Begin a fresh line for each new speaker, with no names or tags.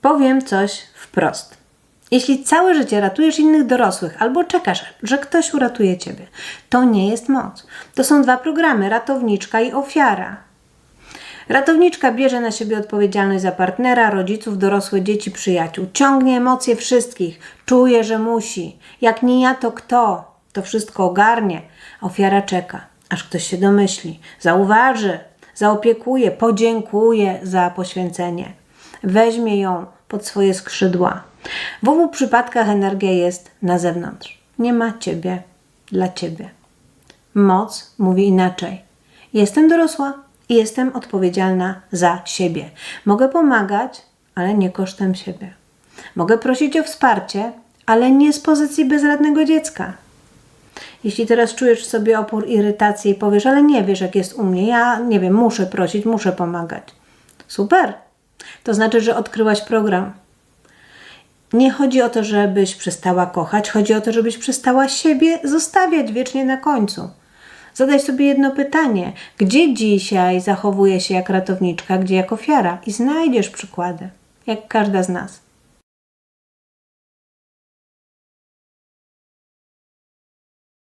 Powiem coś wprost. Jeśli całe życie ratujesz innych dorosłych albo czekasz, że ktoś uratuje ciebie, to nie jest moc. To są dwa programy: ratowniczka i ofiara. Ratowniczka bierze na siebie odpowiedzialność za partnera, rodziców, dorosłe dzieci, przyjaciół. Ciągnie emocje wszystkich, czuje, że musi. Jak nie ja, to kto? To wszystko ogarnie. Ofiara czeka, aż ktoś się domyśli, zauważy, zaopiekuje, podziękuje za poświęcenie. Weźmie ją pod swoje skrzydła. W obu przypadkach energia jest na zewnątrz. Nie ma ciebie dla ciebie. Moc mówi inaczej. Jestem dorosła i jestem odpowiedzialna za siebie. Mogę pomagać, ale nie kosztem siebie. Mogę prosić o wsparcie, ale nie z pozycji bezradnego dziecka. Jeśli teraz czujesz w sobie opór, irytację i powiesz, ale nie wiesz, jak jest u mnie, ja nie wiem, muszę prosić, muszę pomagać. Super. To znaczy, że odkryłaś program. Nie chodzi o to, żebyś przestała kochać, chodzi o to, żebyś przestała siebie zostawiać wiecznie na końcu. Zadaj sobie jedno pytanie: gdzie dzisiaj zachowuje się jak ratowniczka, gdzie jak ofiara? I znajdziesz przykłady, jak każda z nas.